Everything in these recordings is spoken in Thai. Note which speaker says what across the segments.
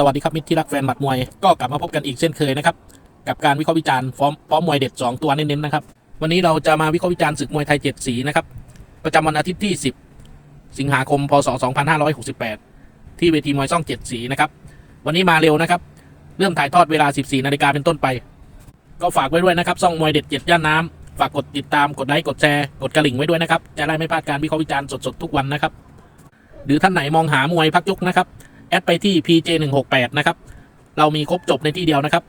Speaker 1: สวัสดีครับมิตรที่รักแฟนหมัดมวยก็กลับมาพบกันอีกเช่นเคยนะครับกับการวิเคราะห์วิจารณ์ฟ้อมฟ้อมมวยเด็ด 2 ตัวเน้นๆนะครับวันนี้เราจะมาวิเคราะห์วิจารณ์ศึกมวยไทย 7 สีนะครับประจำวันอาทิตย์ที่ 10 สิงหาคมพศ 2568 ที่เวทีมวยช่อง 7 สีนะครับวันนี้มาเร็วนะครับเริ่มถ่ายทอดเวลา 14 นาฬิกาเป็นต้นไป ก็ฝากไว้ด้วยนะครับช่องมวยเด็ดเจ็ดย่านน้ำฝากกดติดตามกดไลค์กดแชร์กดกระลิ่งไว้ด้วยนะครับจะได้ไม่พลาดการวิเคราะห์วิจารณ์สดๆทุกวันนะครับหรือท่านไหนมองหามวยพักยกนะครับ แอดไปที่ PJ 1 6 8 นะครับ เรามีครบจบในที่เดียวนะครับ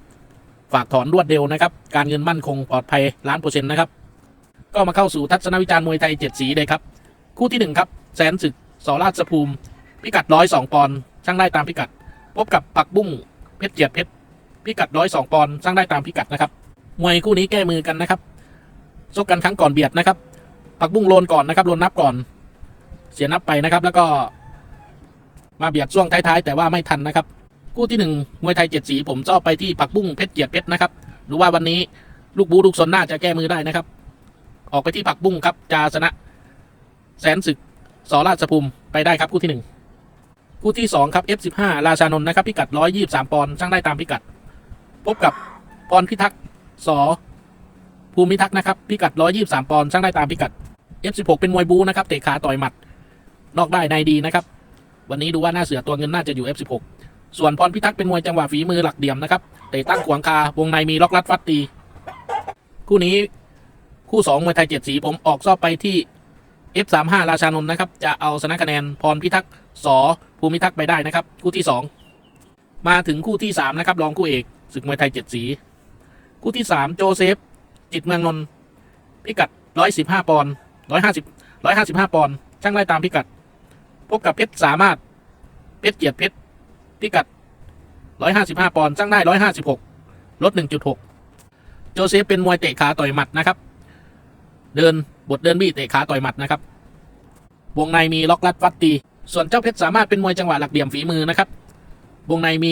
Speaker 1: ฝากถอนรวดเร็วนะครับ การเงินมั่นคงปลอดภัยล้านเปอร์เซ็นต์นะครับ ก็มาเข้าสู่ทัศนวิจารณ์มวยไทยเจ็ดสีเลยครับ คู่ที่หนึ่งครับ แสนศึกสอราชภูมิ พิกัดร้อยสองปอนด์ช่างได้ตามพิกัด พบกับปักบุ้งเพชรเจียดเพชรพิกัดร้อยสองปอนด์ช่างได้ตามพิกัดนะครับ มวยคู่นี้แก้มือกันนะครับชกกันครั้งก่อนเบียดนะครับ ปักบุ้งโลนก่อนนะครับโลนนับก่อน เสียนับไปนะครับ แล้วก็ มาเบียดช่วงท้ายๆแต่ว่าไม่ทันนะครับคู่ที่หนึ่งมวยไทยเจ็ดสีผมชอบไปที่ปักบุ้งเพชรเกียรติเพชรนะครับหรือว่าวันนี้ลูกบูลูกซนน่าจะแก้มือได้นะครับ ออกไปที่ปักบุ้งครับจาชนะ แสนศึกสอราชภูมิไปได้ครับคู่ที่หนึ่งคู่ที่สองครับ F15 ราชานนท์นะครับพิกัดร้อยยี่สามปอนด์ช่างได้ตามพิกัด พบกับพรพิทักษ์สอภูมิทักษ์นะครับพิกัดร้อยยี่สามปอนด์ช่างได้ตามพิกัด F16 เป็นมวยบูนะครับเตะขาต่อยหมัด นอกได้ในดีนะครับ วันนี้ดูว่าหน้าเสือตัวเงินน่าจะอยู่ F16 ส่วนพรพิทักษ์เป็นมวยจังหวะฝีมือหลักเดี่ยมนะครับเตะตั้งขวางคาวงในมีล็อกลัดฟัดตี คู่นี้คู่สองมวยไทยเจ็ดสีผมออกซอบไปที่ F35 ราชานนท์นะครับ จะเอาชนะคะแนนพรพิทักษ์สอภูมิทักษ์ไปได้นะครับ คู่ที่สองมาถึงคู่ที่สามนะครับรองคู่เอกศึกมวยไทยเจ็ดสี คู่ที่สามโจเซฟ จิตเมืองนนท์พิกัดร้อยสิบห้าปอนด์ร้อยห้าสิบร้อยห้าสิบห้าปอนด์ช่างได้ตามพิกัด พบกับเพชรสามารถ เพชรเกียรติเพชรพิกัด 155 ปอนด์จ้างได้ 156 ลด 1.6 โจเซฟเป็นมวยเตะขาต่อยหมัดนะครับ เดินบทเดินบี้เตะขาต่อยหมัดนะครับวงในมีล็อกลัดฟัดตี ส่วนเจ้าเพชรสามารถเป็นมวยจังหวะหลักเหลี่ยมฝีมือนะครับ วงในมี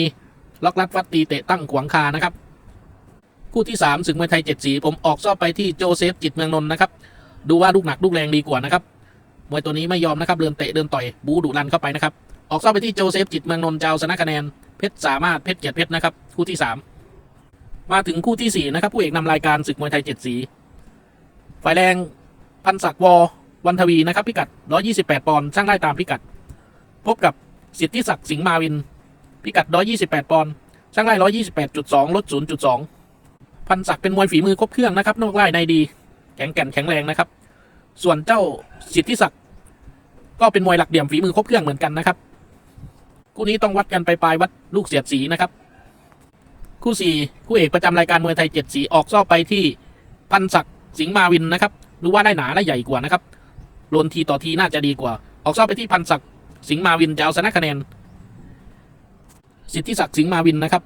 Speaker 1: ล็อกลัดฟัดตีเตะตั้งขวางคานะครับ คู่ที่3ศึกมวยไทยเจ็ดสี ผมออกซอบไปที่โจเซฟจิตเมืองนนท์นะครับ ดูว่าลูกหนักลูกแรงดีกว่านะครับ มวยตัวนี้ไม่ยอมนะครับเดินเตะเดินต่อยบูดุรันเข้าไปนะครับออกซ้อมไปที่โจเซฟจิตเมืองนนท์เจ้าชนะคะแนนเพชรสามารถเพชรเกียรติเพชรนะครับคู่ที่สามมาถึงคู่ที่สี่นะครับ ผู้เอกนำรายการศึกมวยไทยเจ็ดสี ฝ่ายแรงพันศักดิ์วอวันทวีนะครับ พิกัด 128 ปอนด์ช่างได้ตามพิกัด พบกับสิทธิศักดิ์สิงห์มาวิน พิกัด 128 ปอนด์ช่างได้ 128.2 ลด 0.2 พันศักดิ์เป็นมวยฝีมือครบเครื่องนะครับนอกไล่ในดี แข็งแกร่งแข็งแรงนะครับ ส่วนเจ้าสิทธิศักดิ ก็เป็นมวยหลักเดี่ยมฝีมือครบเครื่องเหมือนกันนะครับ คู่นี้ต้องวัดกันไปปลายวัดลูกเสียดสีนะครับ คู่สี่คู่เอกประจำรายการมวยไทยเจ็ดสีออกซ่อไปที่พันศักดิ์สิงห์มาวินนะครับดูว่าได้หนาและใหญ่กว่านะครับโลนทีต่อทีน่าจะดีกว่า ออกซ่อไปที่พันศักดิ์สิงห์มาวินจะเอาชนะคะแนน สิทธิศักดิ์สิงห์มาวินนะครับ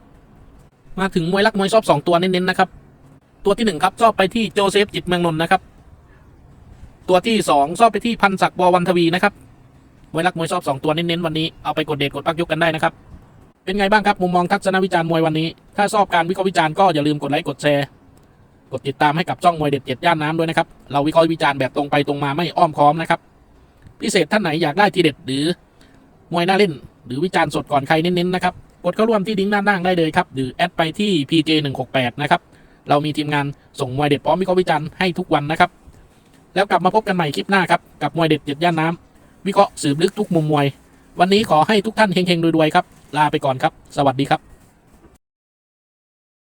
Speaker 1: มาถึงมวยรักมวยชอบสองตัวเน้นๆนะครับ ตัวที่หนึ่งครับชอบไปที่โจเซฟจิตเมืองนนท์นะครับ ตัวที่สองชอบไปที่พันศักดิ์ววันทวีนะครับมวยรักมวยชอบสองตัวเน้นๆวันนี้เอาไปกดเดทกดปักยกกันได้นะครับ เป็นไงบ้างครับมุมมองทัศนวิจารณ์มวยวันนี้ ถ้าชอบการวิเคราะห์วิจารณ์ก็อย่าลืมกดไลค์กดแชร์กดติดตามให้กับช่องมวยเด็ดเจ็ดย่านน้ำด้วยนะครับ เราวิเคราะห์วิจารณ์แบบตรงไปตรงมาไม่อ้อมค้อมนะครับ พิเศษท่านไหนอยากได้ทีเด็ดหรือ มวยน่าเล่น หรือวิจารณ์สดก่อนใครเน้นๆนะครับกดเข้าร่วมที่ลิงด้านล่างได้เลยครับหรือแอดไปที่ PJ 1 6 8 นะครับเรามีทีมงานส่งมวยเด็ดพร้อมวิเคราะห์วิจารณ์ให้ทุกวันนะครับ แล้วกลับมาพบกันใหม่คลิปหน้าครับ กับมวยเด็ดเจ็ดย่านน้ำวิเคราะห์สืบลึกทุกมุมมวย วันนี้ขอให้ทุกท่านเฮงๆรวยๆครับ ลาไปก่อนครับ สวัสดีครับ